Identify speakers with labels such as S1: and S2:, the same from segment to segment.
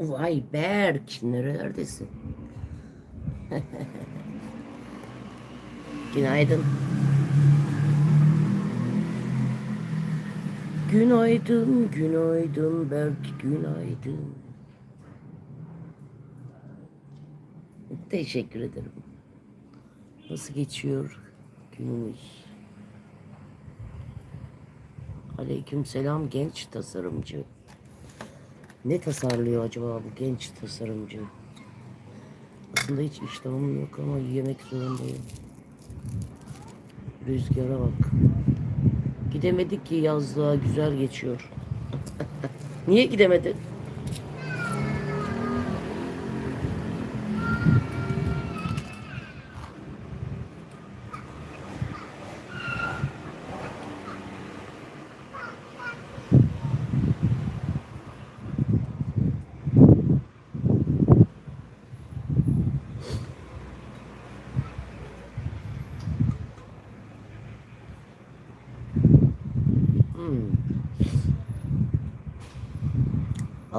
S1: Vay Berk, nerelerdesin? Günaydın. Günaydın, günaydın Berk, günaydın. Teşekkür ederim. Nasıl geçiyor günümüz? Aleyküm selam genç tasarımcı. Ne tasarlıyor acaba bu genç tasarımcı? Aslında hiç iştahım yok ama yemek zorundayım. Rüzgara bak. Gidemedik ki yazlığa güzel geçiyor. Niye gidemedin?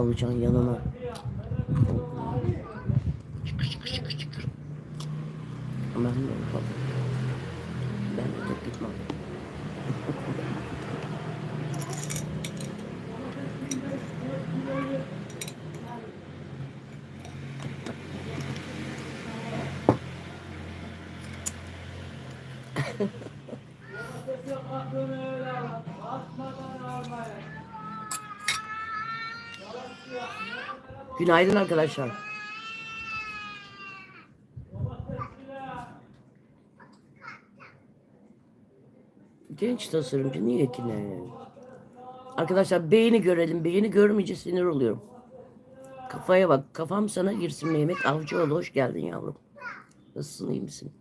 S1: Alacaksın yanına. Çıkır çıkır çıkır çıkır. Ben de yapalım. Ben de tek gitmem. Günaydın arkadaşlar. Genç tasarımcı niye ki ne? Arkadaşlar beğeni görelim. Beğeni görmeyince sinir oluyorum. Kafaya bak. Kafam sana girsin Mehmet Avcıoğlu. Hoş geldin yavrum. Nasılsın iyi misin?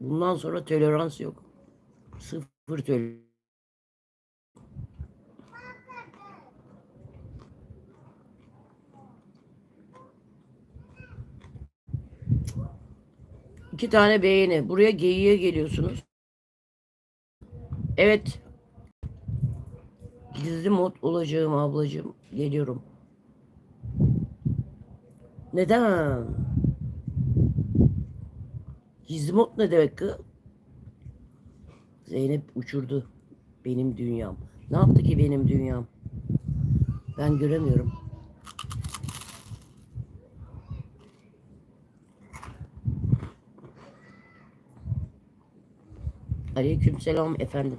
S1: Bundan sonra tolerans yok. Sıfır tolerans. İki tane beğeni. Buraya geyiğe geliyorsunuz. Evet. Gizli mod olacağım ablacığım. Geliyorum. Neden? Gizli mod ne demek ki? Zeynep uçurdu. Benim dünyam. Ne yaptı ki benim dünyam? Ben göremiyorum. Aleykümselam efendim.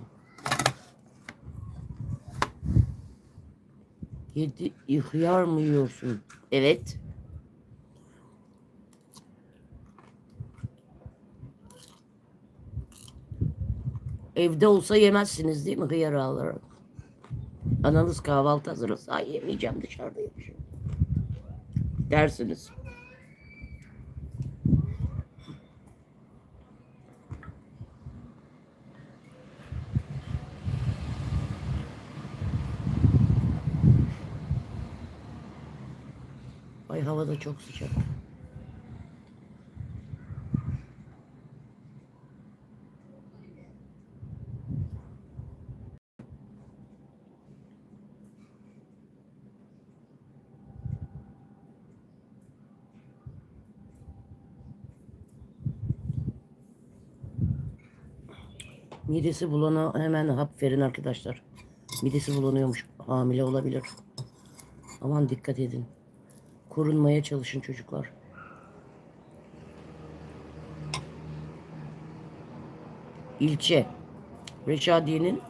S1: Yedi ihyar mı yiyorsun? Evet. Evde olsa yemezsiniz değil mi hıyar alarak? Ananız kahvaltı hazırlasın. Ay yemeyeceğim dışarıda yemişim. Dersiniz. Hava da çok sıcak. Midesi bulana hemen hap verin arkadaşlar. Midesi bulanıyormuş. Hamile olabilir. Aman dikkat edin. Korunmaya çalışın çocuklar. İlçe. Reşadiye'nin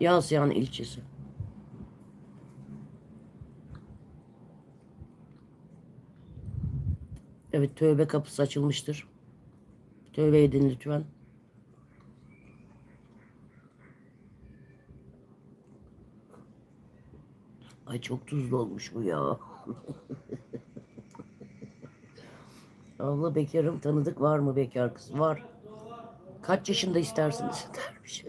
S1: Yansıyan ilçesi. Evet tövbe kapısı açılmıştır. Tövbe edin lütfen. Ay çok tuzlu olmuş bu ya. Allah bekarım tanıdık var mı bekar kız? Var. Kaç yaşında istersiniz? Dermiş.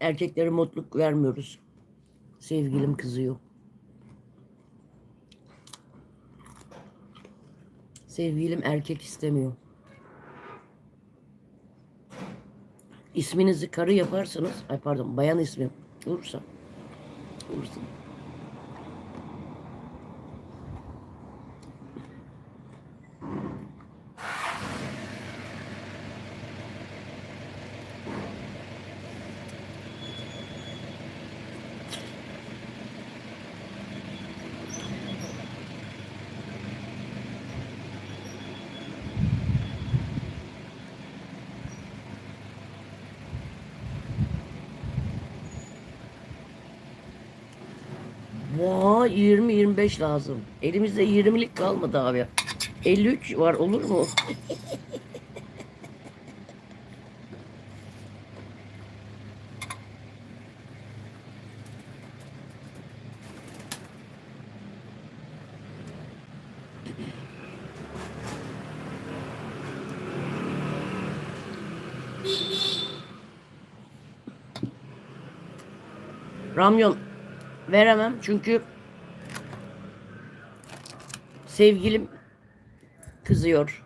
S1: Erkeklere mutluluk vermiyoruz. Sevgilim kızıyor. Sevgilim erkek istemiyor. İsminizi karı yaparsanız, ay pardon bayan ismi olursa, olursa Vay 20-25 lazım. Elimizde 20'lik kalmadı abi. 53 var olur mu? Ramyon veremem çünkü sevgilim kızıyor.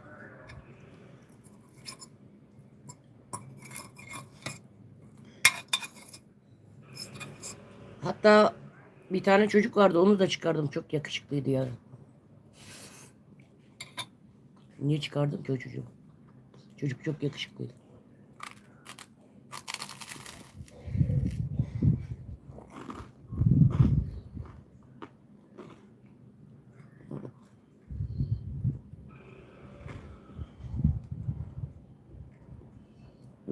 S1: Hatta bir tane çocuk vardı onu da çıkardım. Çok yakışıklıydı ya. Niye çıkardım ki o çocuğu? Çocuk çok yakışıklıydı.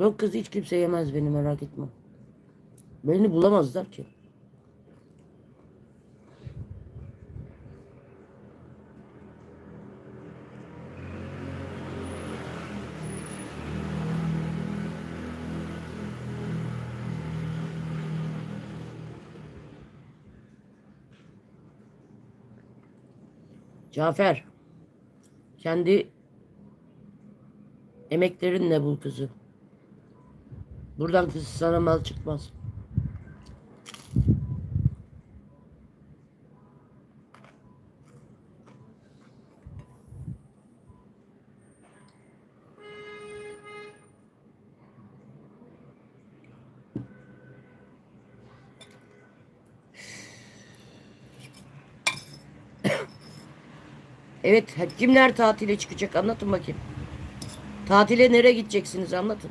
S1: Yok kız hiç kimse yemez beni merak etme. Beni bulamazlar ki. Cafer. Kendi emeklerinle bul kızı. Buradan kız sana mal çıkmaz. Evet, kimler tatile çıkacak anlatın bakayım. Tatile nereye gideceksiniz anlatın.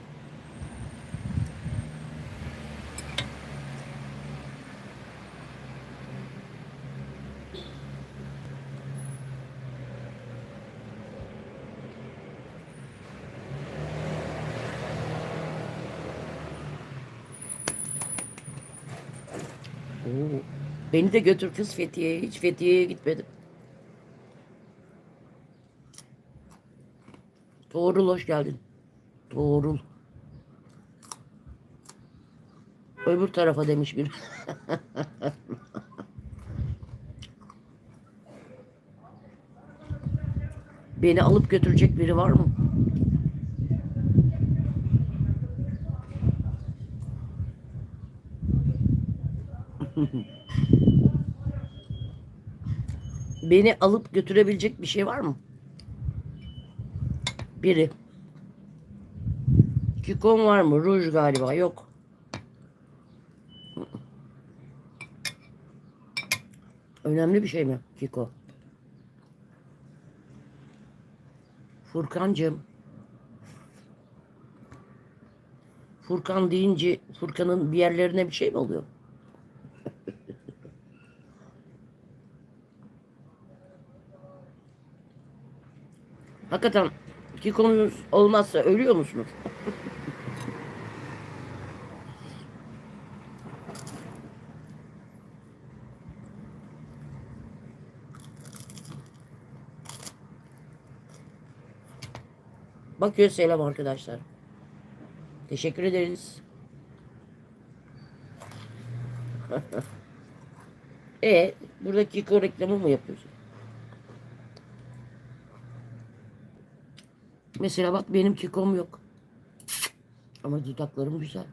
S1: Beni de götür kız Fethiye'ye. Hiç Fethiye'ye gitmedim. Tuğrul hoş geldin. Tuğrul. Öbür tarafa demiş bir. Beni alıp götürecek biri var mı? Beni alıp götürebilecek bir şey var mı? Biri. Kikon var mı? Ruj galiba. Yok. Önemli bir şey mi? Kiko. Furkancığım. Furkan deyince Furkan'ın bir yerlerine bir şey mi oluyor? Hakikaten Kiko'nuz olmazsa ölüyor musunuz? Bakıyor selam arkadaşlar. Teşekkür ederiz. e buradaki reklamı mı yapıyorsun? Mesela bak benim Kiko'm yok. Ama dudaklarım güzel.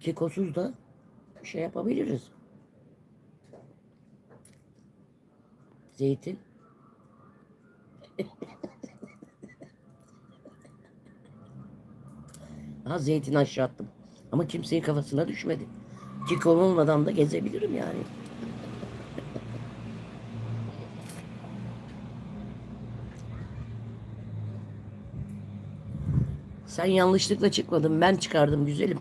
S1: Kikosuz da şey yapabiliriz. Zeytin. ha zeytin aşağı attım. Ama kimsenin kafasına düşmedi. Ki konulmadan da gezebilirim yani. Sen yanlışlıkla çıkmadın. Ben çıkardım güzelim.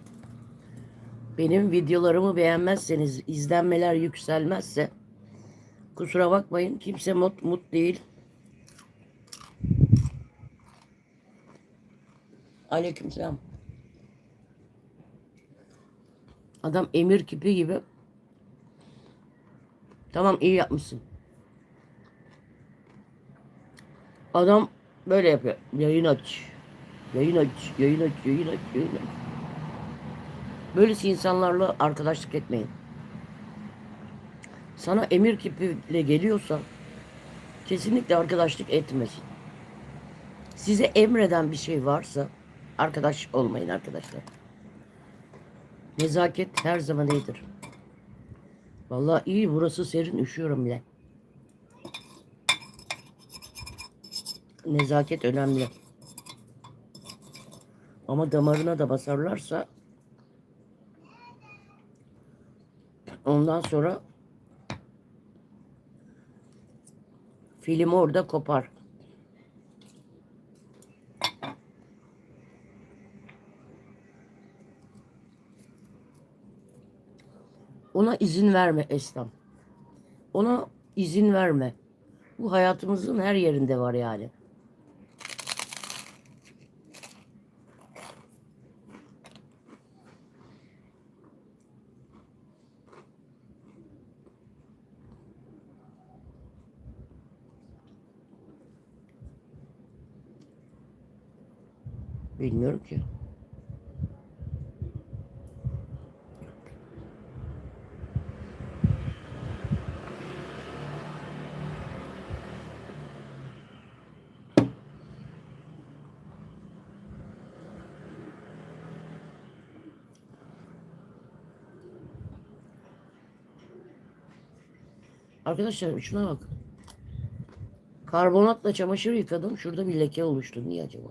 S1: Benim videolarımı beğenmezseniz, izlenmeler yükselmezse kusura bakmayın. Kimse mut mut değil. Aleykümselam. Adam emir kipi gibi. Tamam iyi yapmışsın. Adam böyle yapıyor. Yayın aç. Yayın aç. Yayın aç. Yayın aç. Yayın aç. Böylesi insanlarla arkadaşlık etmeyin. Sana emir kipiyle geliyorsa kesinlikle arkadaşlık etmesin. Size emreden bir şey varsa arkadaş olmayın arkadaşlar. Nezaket her zaman iyidir. Vallahi iyi burası serin üşüyorum bile. Nezaket önemli. Ama damarına da basarlarsa ondan sonra film orada kopar. Ona izin verme Eslam. Ona izin verme. Bu hayatımızın her yerinde var yani. Bilmiyorum ki. Arkadaşlar şuna bak. Karbonatla çamaşır yıkadım. Şurada bir leke oluştu. Niye acaba?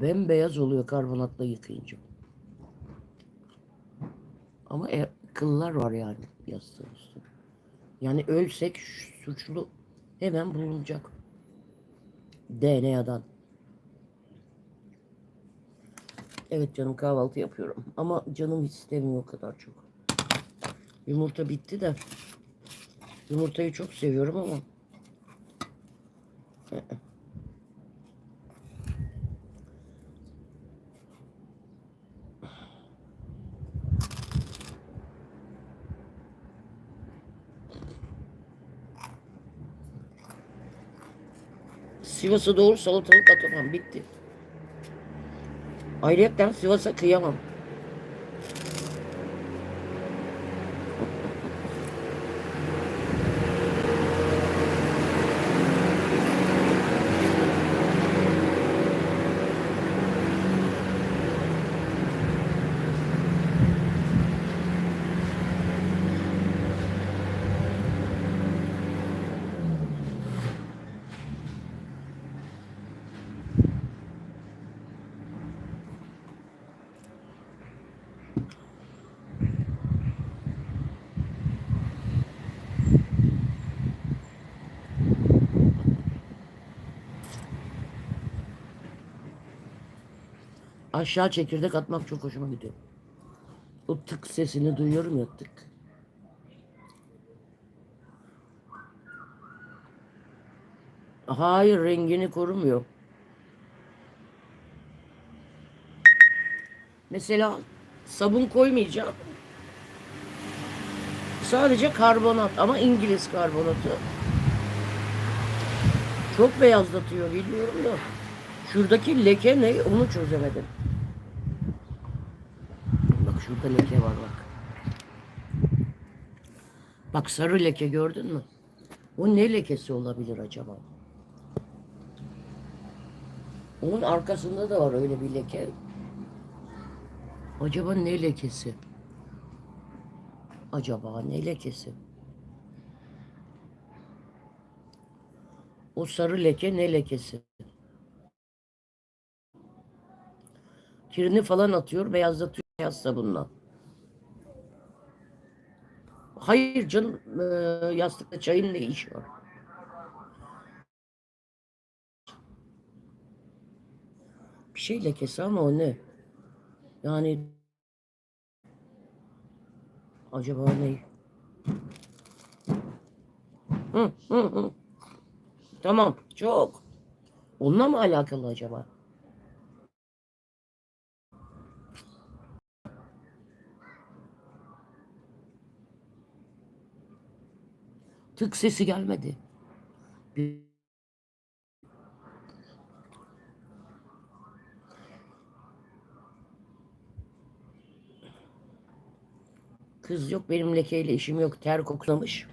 S1: Bembeyaz oluyor karbonatla yıkayınca. Ama e, kıllar var yani yastığın üstünde. Yani ölsek suçlu hemen bulunacak. DNA'dan. Evet canım kahvaltı yapıyorum. Ama canım istemiyor o kadar çok. Yumurta bitti de. Yumurtayı çok seviyorum ama. Sivas'a doğru salatalık atamam. Bitti. Ayrıca Sivas'a kıyamam. Aşağı çekirdek atmak çok hoşuma gidiyor. O tık sesini duyuyorum ya tık. Hayır rengini korumuyor. Mesela sabun koymayacağım. Sadece karbonat ama İngiliz karbonatı. Çok beyazlatıyor biliyorum da. Şuradaki leke ne onu çözemedim. Bak şurada leke var bak. Bak sarı leke gördün mü? O ne lekesi olabilir acaba? Onun arkasında da var öyle bir leke. Acaba ne lekesi? Acaba ne lekesi? O sarı leke ne lekesi? Kirini falan atıyor, beyazlatıyor beyaz sabunla. Hayır canım, e, yastıkta çayın ne işi var? Bir şey lekesi ama o ne? Yani acaba ne? Hı, hı, hı. Tamam, çok. Onunla mı alakalı acaba? Tık sesi gelmedi. Kız yok benim lekeyle işim yok. Ter koklamış.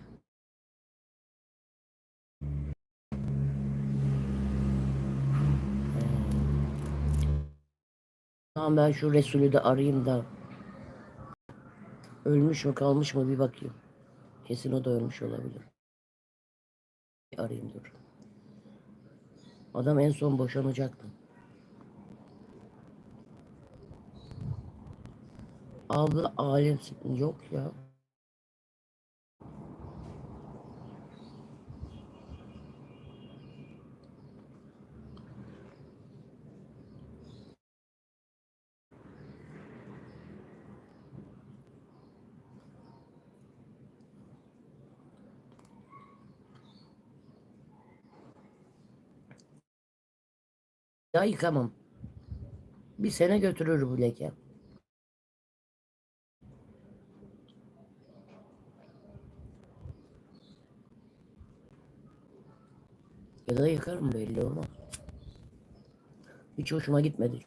S1: Tamam ben şu Resulü de arayayım da. Ölmüş mü kalmış mı bir bakayım. Kesin o da ölmüş olabilir. Arayayım dur. Adam en son boşanacaktı. Abla alemsin. Yok ya. Ya yıkamam. Bir sene götürür bu leke. Ya da yıkarım belli olmaz. Hiç hoşuma gitmedi.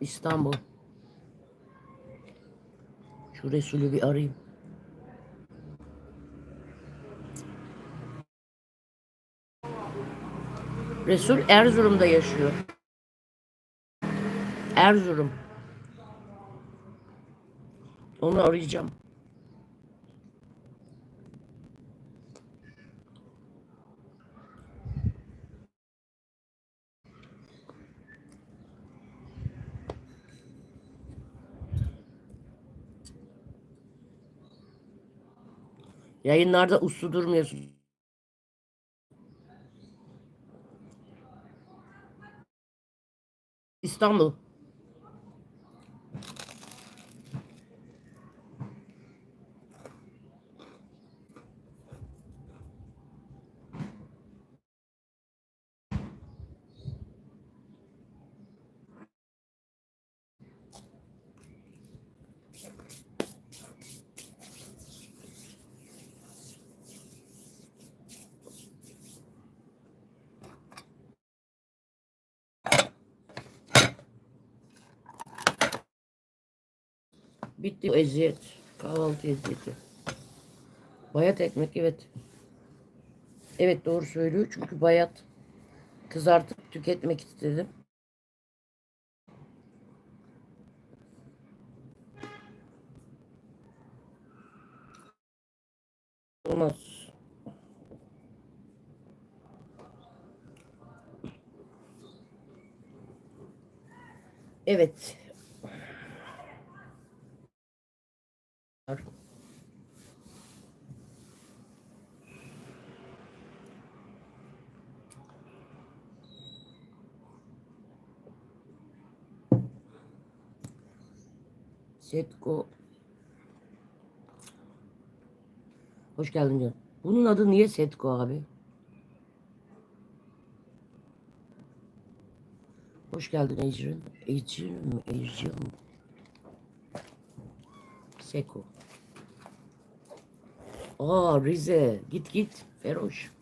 S1: İstanbul. Şu Resulü bir arayayım. Resul Erzurum'da yaşıyor. Erzurum. Onu arayacağım. Yayınlarda uslu durmuyorsun. İstanbul. Bitti bu eziyet. Kahvaltı eziyeti. Bayat ekmek evet. Evet doğru söylüyor çünkü bayat kızartıp tüketmek istedim. Olmaz. Evet. Setko. Hoş geldin canım. Bunun adı niye Setko abi? Hoş geldin Ecrin. Ecrin mi? Ecrin mi? Seko. Aa Rize. Git git. Feroş.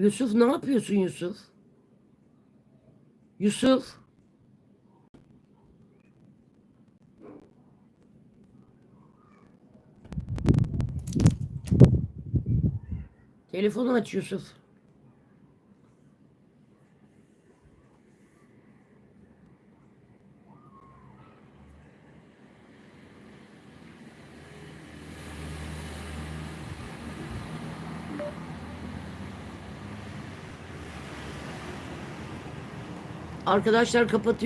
S1: Yusuf ne yapıyorsun Yusuf? Yusuf. Telefonu aç Yusuf. Arkadaşlar kapatıyor.